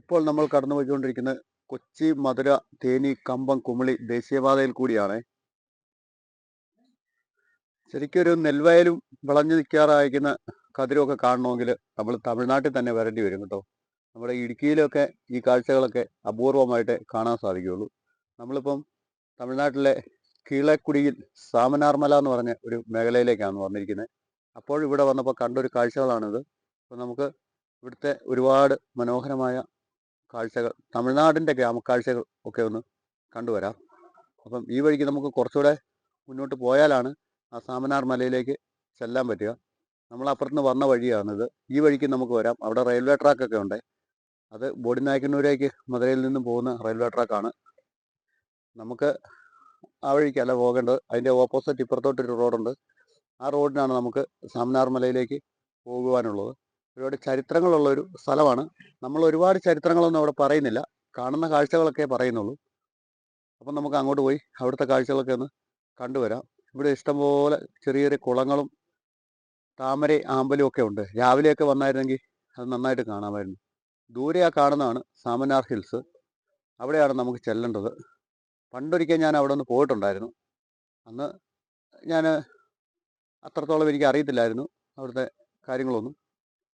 ഇപ്പോൾ നമ്മൾ കടന്നു പോയിക്കൊണ്ടിരിക്കുന്നത് കൊച്ചി മധുര തേനി കമ്പം കുമിളി ദേശീയപാതയിൽ കൂടിയാണ്. ശരിക്കും ഒരു നെൽവയലും വിളഞ്ഞു നിൽക്കാറായിരിക്കുന്ന കതിരൊക്കെ കാണണമെങ്കിൽ നമ്മൾ തമിഴ്നാട്ടിൽ തന്നെ വരേണ്ടി വരും കേട്ടോ. നമ്മുടെ ഇടുക്കിയിലൊക്കെ ഈ കാഴ്ചകളൊക്കെ അപൂർവമായിട്ട് കാണാൻ സാധിക്കുകയുള്ളൂ. നമ്മളിപ്പം തമിഴ്നാട്ടിലെ കീളക്കുടിയിൽ സാമനാർമല എന്ന് പറഞ്ഞ ഒരു മേഖലയിലേക്കാണ് വന്നിരിക്കുന്നത്. അപ്പോൾ ഇവിടെ വന്നപ്പോൾ കണ്ടൊരു കാഴ്ചകളാണിത്. അപ്പോൾ നമുക്ക് ഇവിടുത്തെ ഒരുപാട് മനോഹരമായ കാഴ്ചകൾ തമിഴ്നാടിന്റെ ഗ്രാമക്കാഴ്ചകൾ ഒക്കെ ഒന്ന് കണ്ടുവരാം. അപ്പം ഈ വഴിക്ക് നമുക്ക് കുറച്ചുകൂടെ മുന്നോട്ട് പോയാലാണ് ആ സാമനാർ മലയിലേക്ക് ചെല്ലാൻ പറ്റുക. നമ്മൾ അപ്പുറത്തുനിന്ന് വന്ന വഴിയാണിത്. ഈ വഴിക്ക് നമുക്ക് വരാം. അവിടെ റെയിൽവേ ട്രാക്കൊക്കെ ഉണ്ട്. അത് ബോഡിനായ്ക്കന്നൂരേക്ക് മധുരയിൽ നിന്നും പോകുന്ന റെയിൽവേ ട്രാക്കാണ്. നമുക്ക് ആ വഴിക്കല്ല പോകേണ്ടത്. അതിന്റെ ഓപ്പോസിറ്റ് ഇപ്പുറത്തോട്ടൊരു റോഡുണ്ട്. ആ റോഡിനാണ് നമുക്ക് സാമനാർ മലയിലേക്ക് പോകുവാനുള്ളത്. ഒരുപാട് ചരിത്രങ്ങളുള്ള ഒരു സ്ഥലമാണ്. നമ്മൾ ഒരുപാട് ചരിത്രങ്ങളൊന്നും അവിടെ പറയുന്നില്ല. കാണുന്ന കാഴ്ചകളൊക്കെ പറയുന്നുള്ളൂ. അപ്പം നമുക്ക് അങ്ങോട്ട് പോയി അവിടുത്തെ കാഴ്ചകളൊക്കെ ഒന്ന് കണ്ടുവരാം. ഇവിടെ ഇഷ്ടംപോലെ ചെറിയ ചെറിയ കുളങ്ങളും താമര ആമ്പലും ഒക്കെ ഉണ്ട്. രാവിലെയൊക്കെ വന്നായിരുന്നെങ്കിൽ അത് നന്നായിട്ട് കാണാമായിരുന്നു. ദൂരെ ആ കാണുന്നതാണ് സാമനാർ ഹിൽസ്. അവിടെയാണ് നമുക്ക് ചെല്ലേണ്ടത്. പണ്ടൊരിക്കൽ ഞാൻ അവിടെ ഒന്ന് പോയിട്ടുണ്ടായിരുന്നു. അന്ന് ഞാൻ അത്രത്തോളം എനിക്ക് അറിയത്തില്ലായിരുന്നു അവിടുത്തെ കാര്യങ്ങളൊന്നും.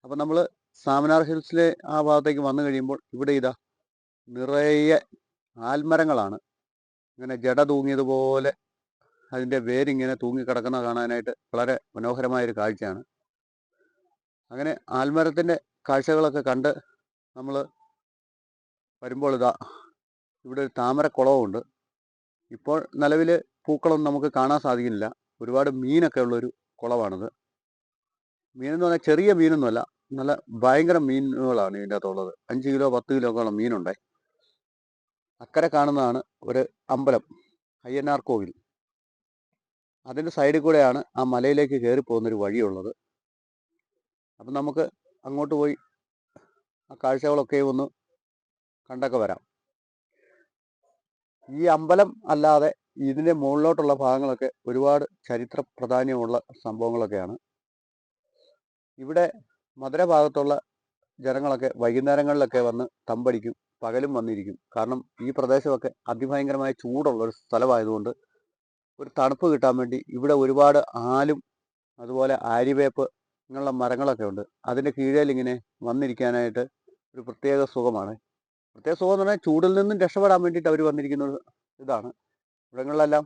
അപ്പം നമ്മൾ സാമനാർ ഹിൽസിലെ ആ ഭാഗത്തേക്ക് വന്നു കഴിയുമ്പോൾ ഇവിടെ ഇതാ നിറയെ ആൽമരങ്ങളാണ്. ഇങ്ങനെ ജട തൂങ്ങിയതുപോലെ അതിന്റെ വേരിങ്ങനെ തൂങ്ങിക്കിടക്കുന്ന കാണാനായിട്ട് വളരെ മനോഹരമായൊരു കാഴ്ചയാണ്. അങ്ങനെ ആൽമരത്തിന്റെ കാഴ്ചകളൊക്കെ കണ്ട് നമ്മൾ വരുമ്പോൾ ഇതാ ഇവിടെ ഒരു താമരക്കുളവുണ്ട് ഇപ്പോൾ നിലവിൽ പൂക്കളൊന്നും നമുക്ക് കാണാൻ സാധിക്കുന്നില്ല. ഒരുപാട് മീനൊക്കെ ഉള്ളൊരു കുളമാണിത് മീനെന്ന് പറഞ്ഞാൽ ചെറിയ മീനൊന്നുമല്ല നല്ല ഭയങ്കര മീനുകളാണ് ഇതിന്റെ അകത്തുള്ളത്. അഞ്ച് കിലോ പത്ത് കിലോ ഒക്കെ ഉള്ള മീനുണ്ടേ. അക്കരെ കാണുന്നതാണ് ഒരു അമ്പലം അയ്യനാർ കോവിൽ. അതിന്റെ സൈഡിൽ കൂടെയാണ് ആ മലയിലേക്ക് കയറി പോകുന്നൊരു വഴിയുള്ളത്. അപ്പം നമുക്ക് അങ്ങോട്ട് പോയി ആ കാഴ്ചകളൊക്കെ ഒന്ന് കണ്ടൊക്കെ വരാം. ഈ അമ്പലം അല്ലാതെ ഇതിന്റെ മുകളിലോട്ടുള്ള ഭാഗങ്ങളൊക്കെ ഒരുപാട് ചരിത്ര പ്രാധാന്യമുള്ള സംഭവങ്ങളൊക്കെയാണ്. ഇവിടെ മധുര ഭാഗത്തുള്ള ജനങ്ങളൊക്കെ വൈകുന്നേരങ്ങളിലൊക്കെ വന്ന് തമ്പടിക്കും പകലും വന്നിരിക്കും. കാരണം ഈ പ്രദേശമൊക്കെ അതിഭയങ്കരമായ ചൂടുള്ള ഒരു സ്ഥലമായതുകൊണ്ട് ഒരു തണുപ്പ് കിട്ടാൻ വേണ്ടി ഇവിടെ ഒരുപാട് ആലും അതുപോലെ ആരിവേപ്പ് ഇങ്ങനെയുള്ള മരങ്ങളൊക്കെ ഉണ്ട്. അതിന്റെ കീഴിൽ ഇങ്ങനെ വന്നിരിക്കാനായിട്ട് ഒരു പ്രത്യേക സുഖമാണ്. പ്രത്യേക സുഖം എന്ന് പറഞ്ഞാൽ ചൂടിൽ നിന്നും രക്ഷപ്പെടാൻ വേണ്ടിയിട്ട് അവർ വന്നിരിക്കുന്ന ഒരു ഇതാണ്. ഇവിടങ്ങളിലെല്ലാം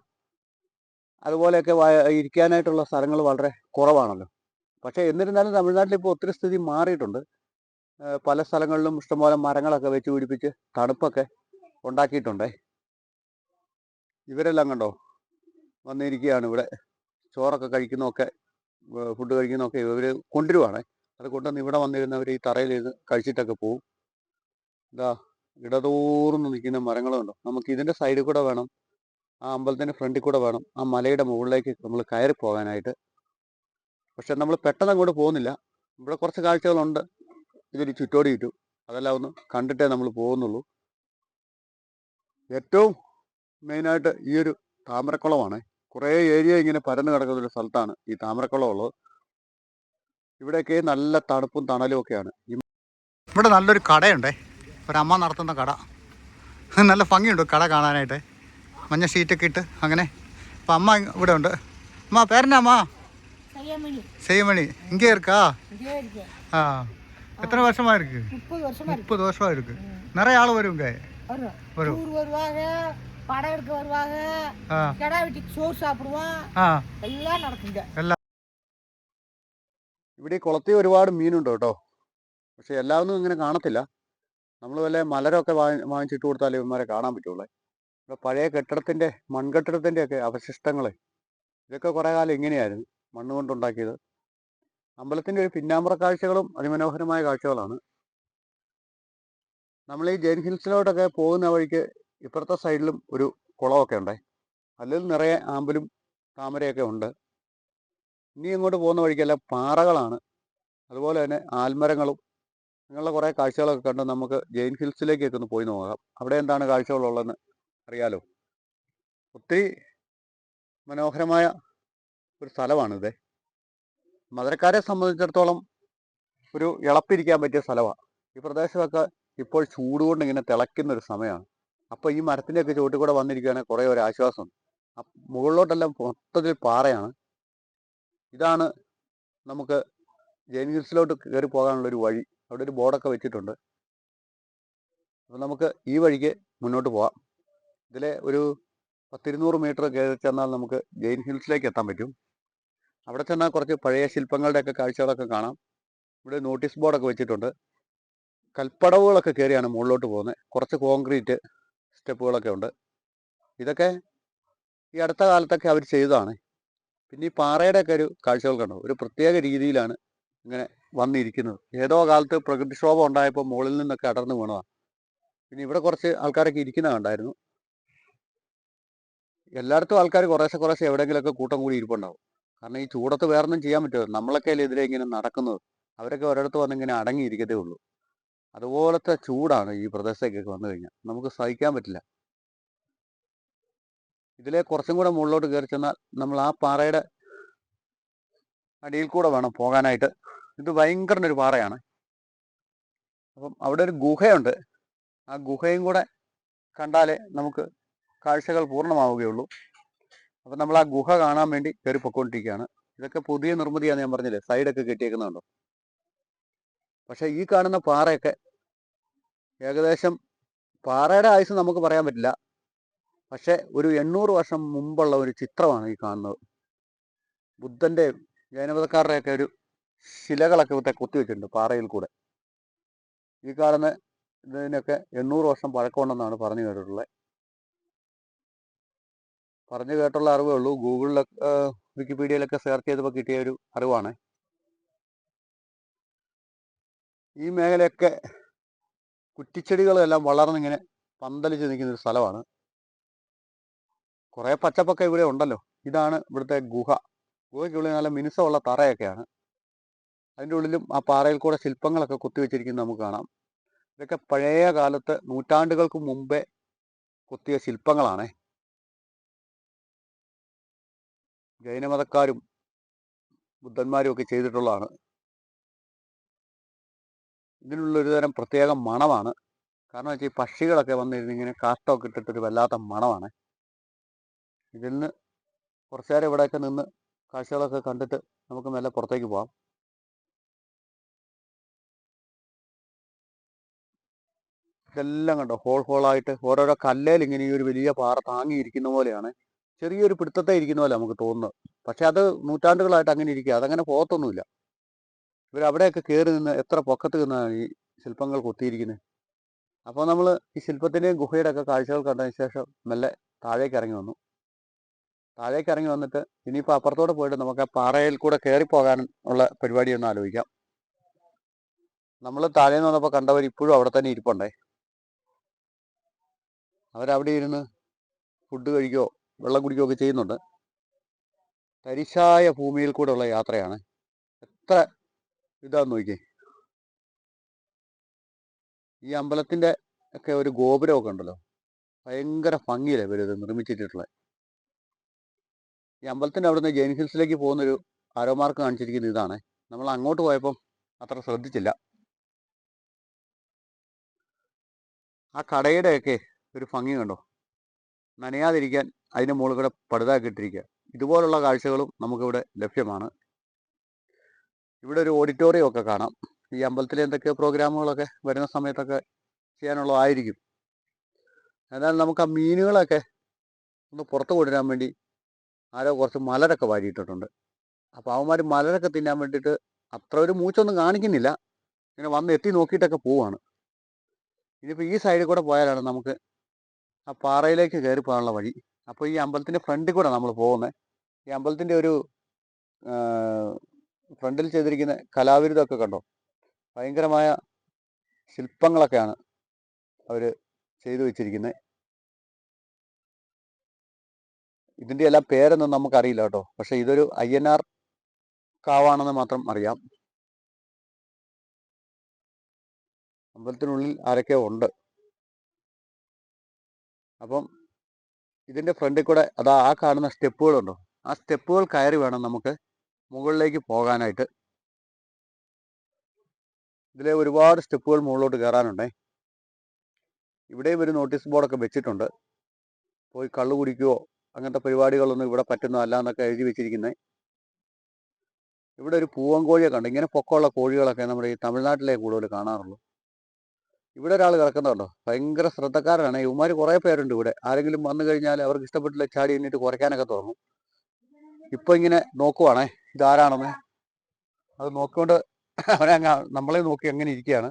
അതുപോലെയൊക്കെ ഇരിക്കാനായിട്ടുള്ള സ്ഥലങ്ങൾ വളരെ കുറവാണല്ലോ. പക്ഷേ എന്നിരുന്നാലും തമിഴ്നാട്ടിൽ ഇപ്പോൾ ഒത്തിരി സ്ഥിതി മാറിയിട്ടുണ്ട്. പല സ്ഥലങ്ങളിലും ഇഷ്ടംപോലെ മരങ്ങളൊക്കെ വെച്ച് പിടിപ്പിച്ച് തണുപ്പൊക്കെ ഉണ്ടാക്കിയിട്ടുണ്ടേ. ഇവരെല്ലാം കണ്ടോ? വന്നിരിക്കുകയാണ് ഇവിടെ. ചോറൊക്കെ കഴിക്കുന്നതൊക്കെ ഫുഡ് കഴിക്കുന്നതൊക്കെ ഇവർ കൊണ്ടുവരുവാണേ. അത് കൊണ്ടുവന്ന് ഇവിടെ വന്നിരുന്നവർ ഈ തറയിലിരുന്ന് കഴിച്ചിട്ടൊക്കെ പോവും. ഇതാ ഇടതോറും നിൽക്കുന്ന മരങ്ങളുണ്ടോ നമുക്ക് ഇതിന്റെ സൈഡിൽ കൂടെ വേണം ആ അമ്പലത്തിന്റെ ഫ്രണ്ടിൽ കൂടെ വേണം ആ മലയുടെ മുകളിലേക്ക് നമ്മൾ കയറി പോകാനായിട്ട് പക്ഷെ നമ്മൾ പെട്ടെന്ന് അങ്ങോട്ട് പോകുന്നില്ല. ഇവിടെ കുറച്ച് കാഴ്ചകളുണ്ട്. ഇതൊരു ചുറ്റോടി ചുറ്റും. അതെല്ലാം ഒന്ന് കണ്ടിട്ടേ നമ്മൾ പോകുന്നുള്ളൂ. ഏറ്റവും മെയിനായിട്ട് ഈ ഒരു താമരക്കുളമാണ്. കുറേ ഏരിയ ഇങ്ങനെ പരന്നു കിടക്കുന്ന ഒരു സ്ഥലത്താണ് ഈ താമരക്കുളം ഉള്ളത്. ഇവിടെയൊക്കെ നല്ല തണുപ്പും തണലും ഒക്കെയാണ്. ഇവിടെ നല്ലൊരു കടയുണ്ടേ. ഒരമ്മ നടത്തുന്ന കട. നല്ല ഭംഗിയുണ്ട് കട കാണാനായിട്ട്. മഞ്ഞ ഷീറ്റൊക്കെ ഇട്ട് അങ്ങനെ. അപ്പം അമ്മ ഇവിടെ ഉണ്ട് അമ്മ പേരന്റെ അമ്മ? செய்யமணி செய்யமணி இங்கே இருக்கா இங்கே இருக்கு ஆ எத்தனை வருஷமா இருக்கு முப்பது வருஷமா இருக்கு முப்பது வருஷமா இருக்கு நிறைய ஆள் வருங்க வரும் வரும் ஊர் வருவாங்க படம் எடுக்க வருவாங்க ஆ கிடா வெட்டிக்கு சோறு சாப்பிடுவோம் ആ எல்லாம் நடக்குங்க ഇവിടെ ഈ കുളത്തിൽ ഒരുപാട് മീനുണ്ട് കേട്ടോ പക്ഷെ എല്ലാവരും ഇങ്ങനെ കാണത്തില്ല നമ്മൾ വല്ല മലരൊക്കെ വാങ്ങി വാങ്ങിച്ചിട്ട് കൊടുത്താലേ ഇവന്മാരെ കാണാൻ പറ്റുള്ളൂ ഇവിടെ പഴയ കെട്ടിടത്തിൻ്റെ മൺകെട്ടിടത്തിൻ്റെ ഒക്കെ അവശിഷ്ടങ്ങൾ ഇതൊക്കെ കുറേ കാലം ഇങ്ങനെയായിരുന്നു മണ്ണ് കൊണ്ടുണ്ടാക്കിയത്. അമ്പലത്തിന്റെ ഒരു പിന്നാമ്പുറ കാഴ്ചകളും അതിമനോഹരമായ കാഴ്ചകളാണ്. നമ്മൾ ഈ ജെയിൻ ഹിൽസിലോട്ടൊക്കെ പോകുന്ന വഴിക്ക് ഇപ്പുറത്തെ സൈഡിലും ഒരു കുളമൊക്കെ ഉണ്ടേ. അതിൽ നിറയെ ആമ്പലും താമരയൊക്കെ ഉണ്ട്. ഇനി ഇങ്ങോട്ട് പോകുന്ന വഴിക്കെല്ലാം പാറകളാണ്. അതുപോലെ തന്നെ ആൽമരങ്ങളും അങ്ങനെയുള്ള കുറേ കാഴ്ചകളൊക്കെ കണ്ട് നമുക്ക് ജെയിൻ ഹിൽസിലേക്കൊക്കെ ഒന്ന് പോയി നോക്കാം. അവിടെ എന്താണ് കാഴ്ചകളുള്ളതെന്ന് അറിയാലോ. ഒത്തിരി മനോഹരമായ ഒരു സ്ഥലമാണിത്. മധുരക്കാരെ സംബന്ധിച്ചിടത്തോളം ഒരു ഇളപ്പിരിക്കാൻ പറ്റിയ സ്ഥലമാണ് ഈ പ്രദേശമൊക്കെ ഇപ്പോൾ ചൂട് കൊണ്ട് ഇങ്ങനെ തിളയ്ക്കുന്ന ഒരു സമയമാണ് അപ്പോൾ ഈ മരത്തിന്റെയൊക്കെ ചുവട്ടിൽ കൂടെ വന്നിരിക്കുകയാണെങ്കിൽ കുറേ ഒരു ആശ്വാസം മുകളിലോട്ടെല്ലാം മൊത്തത്തിൽ പാറയാണ്. ഇതാണ് നമുക്ക് ജെയിൻ ഹിൽസിലോട്ട് കയറി പോകാനുള്ള ഒരു വഴി. അവിടെ ഒരു ബോർഡൊക്കെ വെച്ചിട്ടുണ്ട്. അപ്പോൾ നമുക്ക് ഈ വഴിക്ക് മുന്നോട്ട് പോവാം. ഇതിലെ ഒരു പത്തിരുന്നൂറ് മീറ്റർ കയറി ചെന്നാൽ നമുക്ക് ജെയിൻ ഹിൽസിലേക്ക് എത്താൻ പറ്റും. അവിടെ ചെന്നാൽ കുറച്ച് പഴയ ശില്പങ്ങളുടെയൊക്കെ കാഴ്ചകളൊക്കെ കാണാം. ഇവിടെ നോട്ടീസ് ബോർഡൊക്കെ വെച്ചിട്ടുണ്ട്. കൽപ്പടവുകളൊക്കെ കയറിയാണ് മുകളിലോട്ട് പോകുന്നത് കുറച്ച് കോൺക്രീറ്റ് സ്റ്റെപ്പുകളൊക്കെ ഉണ്ട്. ഇതൊക്കെ ഈ അടുത്ത കാലത്തൊക്കെ അവർ ചെയ്തതാണ്. പിന്നെ ഈ പാറയുടെയൊക്കെ ഒരു കാഴ്ചകൾ കണ്ടു. ഒരു പ്രത്യേക രീതിയിലാണ് ഇങ്ങനെ വന്നിരിക്കുന്നത്. ഏതോ കാലത്ത് പ്രകൃതിക്ഷോഭം ഉണ്ടായപ്പോൾ മുകളിൽ നിന്നൊക്കെ അടർന്നു വീണതാണ് പിന്നെ ഇവിടെ കുറച്ച് ആൾക്കാരൊക്കെ ഇരിക്കുന്ന കണ്ടായിരുന്നു. എല്ലായിടത്തും ആൾക്കാർ കുറേശ്ശെ കുറേശ്ശെ എവിടെയെങ്കിലുമൊക്കെ കൂട്ടം കൂടി ഇരിപ്പുണ്ടാവും. കാരണം ഈ ചൂടത്ത് വേറൊന്നും ചെയ്യാൻ പറ്റുമോ നമ്മളൊക്കെ അല്ലേ ഇതിലെ ഇങ്ങനെ നടക്കുന്നത്. അവരൊക്കെ ഒരിടത്ത് വന്ന് ഇങ്ങനെ അടങ്ങിയിരിക്കത്തേ ഉള്ളൂ. അതുപോലത്തെ ചൂടാണ് ഈ പ്രദേശത്തേക്കൊക്കെ വന്നു കഴിഞ്ഞാൽ. നമുക്ക് സഹിക്കാൻ പറ്റില്ല. ഇതിലെ കുറച്ചും കൂടെ മുകളിലോട്ട് കയറി ചെന്നാൽ നമ്മൾ ആ പാറയുടെ അടിയിൽ കൂടെ വേണം പോകാനായിട്ട്. ഇത് ഭയങ്കര ഒരു പാറയാണ്. അപ്പം അവിടെ ഒരു ഗുഹയുണ്ട്. ആ ഗുഹയും കൂടെ കണ്ടാലേ നമുക്ക് കാഴ്ചകൾ പൂർണമാവുകയുള്ളൂ. അപ്പം നമ്മൾ ആ ഗുഹ കാണാൻ വേണ്ടി കയറി പൊക്കോണ്ടിരിക്കുകയാണ്. ഇതൊക്കെ പുതിയ നിർമ്മിതിയാണ് ഞാൻ പറഞ്ഞില്ലേ? സൈഡൊക്കെ കെട്ടിയേക്കുന്നുണ്ടോ? പക്ഷെ ഈ കാണുന്ന പാറയൊക്കെ ഏകദേശം പാറയുടെ ആയുസ് നമുക്ക് പറയാൻ പറ്റില്ല. പക്ഷെ ഒരു എണ്ണൂറ് വർഷം മുമ്പുള്ള ഒരു ചിത്രമാണ് ഈ കാണുന്നത്. ബുദ്ധന്റെ ജൈനമതക്കാരുടെയൊക്കെ ഒരു ശിലകളൊക്കെ ഇവിടെ കുത്തിവെച്ചിട്ടുണ്ട് പാറയിൽ കൂടെ. ഈ കാണുന്ന ഇതിനൊക്കെ എണ്ണൂറ് വർഷം പഴക്കമുണ്ടെന്നാണ് പറഞ്ഞു കേട്ടിട്ടുള്ളത്. പറഞ്ഞു കേട്ടുള്ള അറിവേ ഉള്ളൂ. ഗൂഗിളിലൊക്കെ വിക്കിപീഡിയയിലൊക്കെ സെർച്ച് ചെയ്തപ്പോൾ കിട്ടിയ ഒരു അറിവാണ്. ഈ മേഖലയൊക്കെ കുറ്റിച്ചെടികളെല്ലാം വളർന്നിങ്ങനെ പന്തലിച്ച് നിൽക്കുന്ന ഒരു സ്ഥലമാണ്. കുറേ പച്ചപ്പൊക്കെ ഇവിടെ ഉണ്ടല്ലോ. ഇതാണ് ഇവിടുത്തെ ഗുഹ. ഗുഹയ്ക്കുള്ളിൽ നല്ല മിനുസമുള്ള തറയൊക്കെയാണ്. അതിന്റെ ഉള്ളിലും ആ പാറയിൽ കൂടെ ശില്പങ്ങളൊക്കെ കുത്തിവെച്ചിരിക്കുന്നത് നമുക്ക് കാണാം. ഇതൊക്കെ പഴയ കാലത്ത് നൂറ്റാണ്ടുകൾക്ക് മുമ്പേ കുത്തിയ ശില്പങ്ങളാണ്. ജൈനമതക്കാരും ബുദ്ധന്മാരും ഒക്കെ ചെയ്തിട്ടുള്ളതാണ്. ഇതിനുള്ളൊരു തരം പ്രത്യേക മണമാണ്. കാരണം വെച്ചാൽ ഈ പക്ഷികളൊക്കെ വന്നിരുന്ന് ഇങ്ങനെ കാഷ്ടമൊക്കെ ഇട്ടിട്ടൊരു വല്ലാത്ത മണമാണ്. ഇതിൽ നിന്ന് കുറച്ചു നേരം ഇവിടെയൊക്കെ നിന്ന് കാഴ്ചകളൊക്കെ കണ്ടിട്ട് നമുക്ക് മെല്ലെ പുറത്തേക്ക് പോവാം. ഇതെല്ലാം കണ്ടോ? ഹോൾ ഹോളായിട്ട് ഓരോരോ കല്ലേൽ ഇങ്ങനെ ഈ ഒരു വലിയ പാറ താങ്ങിയിരിക്കുന്ന പോലെയാണ്. ചെറിയൊരു പിടുത്തത്തെ ഇരിക്കുന്ന പോലെ നമുക്ക് തോന്നുന്നത്. പക്ഷെ അത് നൂറ്റാണ്ടുകളായിട്ട് അങ്ങനെ ഇരിക്കുക. അതങ്ങനെ പോകത്തൊന്നുമില്ല. ഇവർ അവിടെയൊക്കെ കയറി നിന്ന് എത്ര പൊക്കത്ത് നിന്നാണ് ഈ ശില്പങ്ങൾ കൊത്തിയിരിക്കുന്നത്? അപ്പോൾ നമ്മൾ ഈ ശില്പത്തിന്റെയും ഗുഹയുടെ ഒക്കെ കാഴ്ചകൾ കണ്ടതിന് ശേഷം മെല്ലെ താഴേക്ക് ഇറങ്ങി വന്നു. താഴേക്ക് ഇറങ്ങി വന്നിട്ട് ഇനിയിപ്പോൾ അപ്പുറത്തോടെ പോയിട്ട് നമുക്ക് ആ പാറയിൽ കൂടെ കയറി പോകാൻ ഉള്ള പരിപാടി ഒന്ന് ആലോചിക്കാം. നമ്മൾ താഴേന്ന് വന്നപ്പോൾ കണ്ടവർ ഇപ്പോഴും അവിടെ തന്നെ ഇരിപ്പുണ്ടേ? അവരവിടെ ഇരുന്ന് ഫുഡ് കഴിക്കുകയോ വെള്ളം കുടിക്കുകയൊക്കെ ചെയ്യുന്നുണ്ട്. തരിശായ ഭൂമിയിൽ കൂടെയുള്ള യാത്രയാണ്. എത്ര ഇതാന്ന് നോക്കി ഈ അമ്പലത്തിന്റെ ഒക്കെ ഒരു ഗോപുരമൊക്കെ ഉണ്ടല്ലോ. ഭയങ്കര ഭംഗിയിലെ ഇവരിത് നിർമ്മിച്ചിട്ടുള്ളത് ഈ അമ്പലത്തിന്റെ അവിടുന്ന് ജെയിൻ ഹിൽസിലേക്ക് പോകുന്നൊരു ആരോ മാർക്ക് ഇതാണ്. നമ്മൾ അങ്ങോട്ട് പോയപ്പം അത്ര ശ്രദ്ധിച്ചില്ല. ആ കടയുടെയൊക്കെ ഒരു ഭംഗി കണ്ടോ? നനയാതിരിക്കാൻ അതിന്റെ മുകളിൽ കൂടെ പടുതാക്കിയിട്ടിരിക്കുക ഇതുപോലുള്ള കാഴ്ചകളും നമുക്കിവിടെ ലഭ്യമാണ്. ഇവിടെ ഒരു ഓഡിറ്റോറിയം ഒക്കെ കാണാം. ഈ അമ്പലത്തിൽ എന്തൊക്കെയോ പ്രോഗ്രാമുകളൊക്കെ വരുന്ന സമയത്തൊക്കെ ചെയ്യാനുള്ളതായിരിക്കും എന്നാൽ നമുക്ക് ആ മീനുകളൊക്കെ ഒന്ന് പുറത്ത് കൊണ്ടുവരാൻ വേണ്ടി ആരോ കുറച്ച് മലരൊക്കെ വാരിയിട്ടിട്ടുണ്ട്. അപ്പോൾ അവന്മാർ മലരൊക്കെ തിന്നാൻ വേണ്ടിയിട്ട് അത്ര ഒരു മൂച്ചൊന്നും കാണിക്കുന്നില്ല. ഇങ്ങനെ വന്ന് എത്തി നോക്കിയിട്ടൊക്കെ പോവാണ്. ഇനിയിപ്പോൾ ഈ സൈഡിൽ കൂടെ പോയാലാണ് നമുക്ക് ആ പാറയിലേക്ക് കയറി പോകാനുള്ള വഴി. അപ്പോൾ ഈ അമ്പലത്തിന്റെ ഫ്രണ്ടിൽ കൂടെ നമ്മൾ പോകുന്നത് ഈ അമ്പലത്തിന്റെ ഒരു ഫ്രണ്ടിൽ ചെയ്തിരിക്കുന്ന കലാവിരുദ്ധമൊക്കെ കണ്ടോ? ഭയങ്കരമായ ശില്പങ്ങളൊക്കെയാണ് അവർ ചെയ്തു വെച്ചിരിക്കുന്നത് ഇതിന്റെ എല്ലാം പേരൊന്നും നമുക്കറിയില്ല കേട്ടോ. പക്ഷെ ഇതൊരു ഐ എൻ ആർ കാവാണെന്ന് മാത്രം അറിയാം. അമ്പലത്തിനുള്ളിൽ ആരൊക്കെയോ ഉണ്ട്. അപ്പം ഇതിന്റെ ഫ്രണ്ടിൽ കൂടെ അതാ ആ കാണുന്ന സ്റ്റെപ്പുകളുണ്ടോ ആ സ്റ്റെപ്പുകൾ കയറി വേണം നമുക്ക് മുകളിലേക്ക് പോകാനായിട്ട്. ഇതിലെ ഒരുപാട് സ്റ്റെപ്പുകൾ മുകളിലോട്ട് കയറാനുണ്ടേ. ഇവിടെയും ഒരു നോട്ടീസ് ബോർഡൊക്കെ വെച്ചിട്ടുണ്ട്. പോയി കള്ളു കുടിക്കുകയോ അങ്ങനത്തെ പരിപാടികളൊന്നും ഇവിടെ പറ്റുന്നതല്ല എന്നൊക്കെ എഴുതി വെച്ചിരിക്കുന്നത് ഇവിടെ ഒരു പൂവൻ കോഴിയെ കണ്ടു ഇങ്ങനെ പൊക്കമുള്ള കോഴികളൊക്കെ നമ്മുടെ ഈ തമിഴ്നാട്ടിലേ കൂടുതൽ കാണാറുള്ളൂ. ഇവിടെ ഒരാൾ കിടക്കുന്നുണ്ടോ? ഭയങ്കര ശ്രദ്ധക്കാരനാണ്. ഇവന്മാർ കുറേ പേരുണ്ട് ഇവിടെ. ആരെങ്കിലും വന്നു കഴിഞ്ഞാൽ അവർക്ക് ഇഷ്ടപ്പെട്ടില്ല ചാടി എണ്ണിട്ട് കുറയ്ക്കാനൊക്കെ തുടങ്ങും. ഇപ്പൊ ഇങ്ങനെ നോക്കുവാണേ ഇതാരാണെന്ന്. അത് നോക്കിക്കൊണ്ട് അവനെ നമ്മളെ നോക്കി അങ്ങനെ ഇരിക്കുകയാണ്.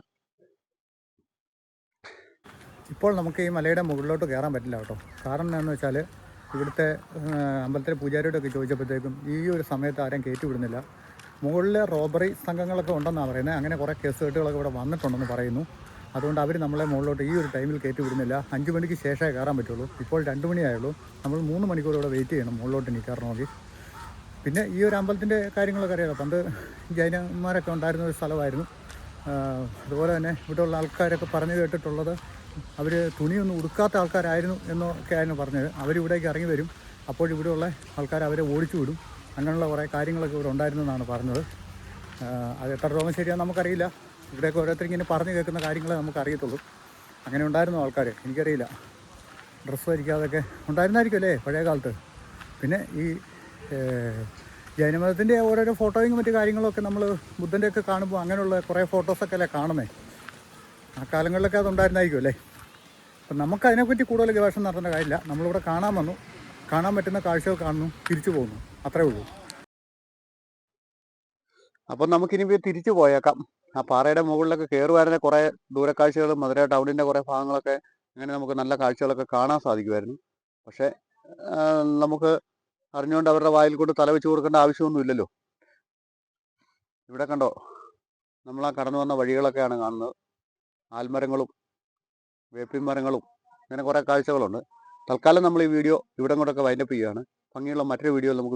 ഇപ്പോൾ നമുക്ക് ഈ മലയുടെ മുകളിലോട്ട് കയറാൻ പറ്റില്ല കേട്ടോ. കാരണം എന്താണെന്ന് വെച്ചാൽ ഇവിടുത്തെ അമ്പലത്തിലെ പൂജാരിയോടൊക്കെ ചോദിച്ചപ്പോഴത്തേക്കും ഈ ഒരു സമയത്ത് ആരും കയറ്റി വിടുന്നില്ല മുകളിൽ റോബറി സംഘങ്ങളൊക്കെ ഉണ്ടെന്നാണ് പറയുന്നത്. അങ്ങനെ കുറേ കേസ് കെട്ടുകളൊക്കെ ഇവിടെ വന്നിട്ടുണ്ടെന്ന് പറയുന്നു. അതുകൊണ്ട് അവർ നമ്മളെ മുകളിലോട്ട് ഈ ഒരു ടൈമിൽ കയറ്റി വിടുന്നില്ല. അഞ്ച് മണിക്ക് ശേഷമേ കയറാൻ പറ്റുള്ളൂ. ഇപ്പോൾ രണ്ട് മണിയായുള്ളൂ. നമ്മൾ മൂന്ന് മണിക്കൂർ ഇവിടെ വെയിറ്റ് ചെയ്യണം മുകളിലോട്ട് നോക്കി പിന്നെ ഈ ഒരു അമ്പലത്തിന്റെ കാര്യങ്ങളൊക്കെ അറിയാലോ. പണ്ട് ജൈനന്മാരൊക്കെ ഉണ്ടായിരുന്ന ഒരു സ്ഥലമായിരുന്നു. അതുപോലെ തന്നെ ഇവിടെയുള്ള ആൾക്കാരൊക്കെ പറഞ്ഞു കേട്ടിട്ടുള്ളത് അവർ തുണിയൊന്നും ഉടുക്കാത്ത ആൾക്കാരായിരുന്നു എന്നൊക്കെ ആയിരുന്നു പറഞ്ഞത്. അവരിവിടേക്ക് ഇറങ്ങി വരും. അപ്പോൾ ഇവിടെയുള്ള ആൾക്കാർ അവരെ ഓടിച്ചു വിടും. അങ്ങനെയുള്ള കുറേ കാര്യങ്ങളൊക്കെ ഇവിടെ ഉണ്ടായിരുന്നെന്നാണ് പറഞ്ഞത്. അത് എത്ര രോഗം ശരിയാണെന്ന് നമുക്കറിയില്ല. ഇവിടെയൊക്കെ ഓരോരുത്തർ ഇങ്ങനെ പറഞ്ഞു കേൾക്കുന്ന കാര്യങ്ങളെ നമുക്ക് അറിയത്തുള്ളൂ. അങ്ങനെ ഉണ്ടായിരുന്നു ആൾക്കാർ എനിക്കറിയില്ല. ഡ്രസ്സ് ധരിക്കാതൊക്കെ ഉണ്ടായിരുന്നായിരിക്കും അല്ലേ പഴയ കാലത്ത്? പിന്നെ ഈ ജൈനമതത്തിന്റെ ഓരോരോ ഫോട്ടോയും മറ്റു കാര്യങ്ങളൊക്കെ നമ്മൾ ബുദ്ധന്റെയൊക്കെ കാണുമ്പോൾ അങ്ങനെയുള്ള കുറേ ഫോട്ടോസൊക്കെ അല്ലേ കാണുന്നേ? ആ കാലങ്ങളിലൊക്കെ അതുണ്ടായിരുന്നായിരിക്കും അല്ലേ? അപ്പം നമുക്കതിനെപ്പറ്റി കൂടുതൽ ഗവേഷണം നടത്തേണ്ട കാര്യമില്ല. നമ്മളിവിടെ കാണാൻ വന്നു. കാണാൻ പറ്റുന്ന കാഴ്ചകൾ കാണുന്നു. തിരിച്ചു പോകുന്നു. അത്രേ ഉള്ളൂ. അപ്പം നമുക്കിനി തിരിച്ചു പോയേക്കാം. ആ പാറയുടെ മുകളിലൊക്കെ കയറുവായിരുന്നെ കുറേ ദൂരക്കാഴ്ചകളും മധുര ടൗണിന്റെ കുറേ ഭാഗങ്ങളൊക്കെ അങ്ങനെ നമുക്ക് നല്ല കാഴ്ചകളൊക്കെ കാണാൻ സാധിക്കുമായിരുന്നു. പക്ഷേ നമുക്ക് അറിഞ്ഞുകൊണ്ട് അവരുടെ വായിൽ കൊണ്ട് തല വെച്ച് കൊടുക്കേണ്ട ആവശ്യമൊന്നുമില്ലല്ലോ ഇവിടെ കണ്ടോ? നമ്മൾ ആ കടന്നു വന്ന വഴികളൊക്കെയാണ് കാണുന്നത്. ആൽമരങ്ങളും വേപ്പിൻ മരങ്ങളും അങ്ങനെ കുറേ കാഴ്ചകളുണ്ട്. തൽക്കാലം നമ്മൾ ഈ വീഡിയോ ഇവിടെ കൊണ്ടൊക്കെ വൈൻഡപ്പ് ചെയ്യുകയാണ്. ഭംഗിയുള്ള മറ്റൊരു വീഡിയോ നമുക്ക്